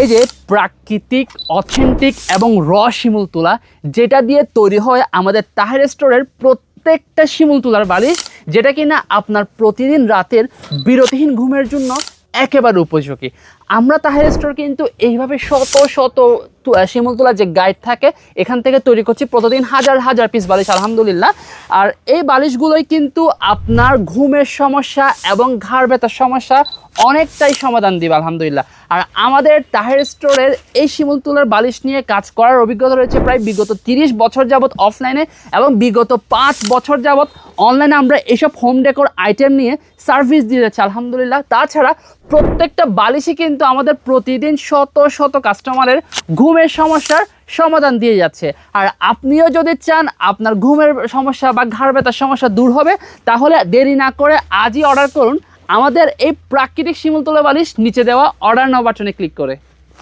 এই যে প্রাকৃতিক অথেন্টিক এবং র শিমুল তোলা, যেটা দিয়ে তৈরি হয় আমাদের তাহের স্টোরের প্রত্যেকটা শিমুল তুলার বালিশ, যেটা কিনা আপনার প্রতিদিন রাতের বিরতিহীন ঘুমের জন্য একেবারে উপযোগী। আমরা তাহের স্টোর কিন্তু এইভাবে শত শত শিমুল তোলার যে গাইড থাকে, এখান থেকে তৈরি করছি প্রতিদিন হাজার হাজার পিস বালিশ, আলহামদুলিল্লাহ। আর এই বালিশগুলোই কিন্তু আপনার ঘুমের সমস্যা এবং ঘাড় ব্যথার সমস্যা অনেকটাই সমাধান দিবে, আলহামদুলিল্লাহ। আর আমাদের তাহের স্টোরের এই শিমুল তুলার বালিশ নিয়ে কাজ করার অভিজ্ঞতা রয়েছে প্রায় বিগত তিরিশ বছর যাবৎ অফলাইনে এবং বিগত পাঁচ বছর যাবৎ অনলাইনে আমরা এইসব হোম ডেকোর আইটেম নিয়ে সার্ভিস দিয়ে যাচ্ছি, আলহামদুলিল্লাহ। তাছাড়া প্রত্যেকটা বালিশই কিন্তু আমাদের প্রতিদিন শত শত কাস্টমারের ঘুমের সমস্যার সমাধান দিয়ে যাচ্ছে। আর আপনিও যদি চান আপনার ঘুমের সমস্যা বা ঘাড় ব্যথার সমস্যা দূর হবে, তাহলে দেরি না করে আজই অর্ডার করুন। আমাদের এই প্রাকৃতিক শিমুলতলা বালিশ নিচে দেওয়া অর্ডার নাও বাটনে ক্লিক করে।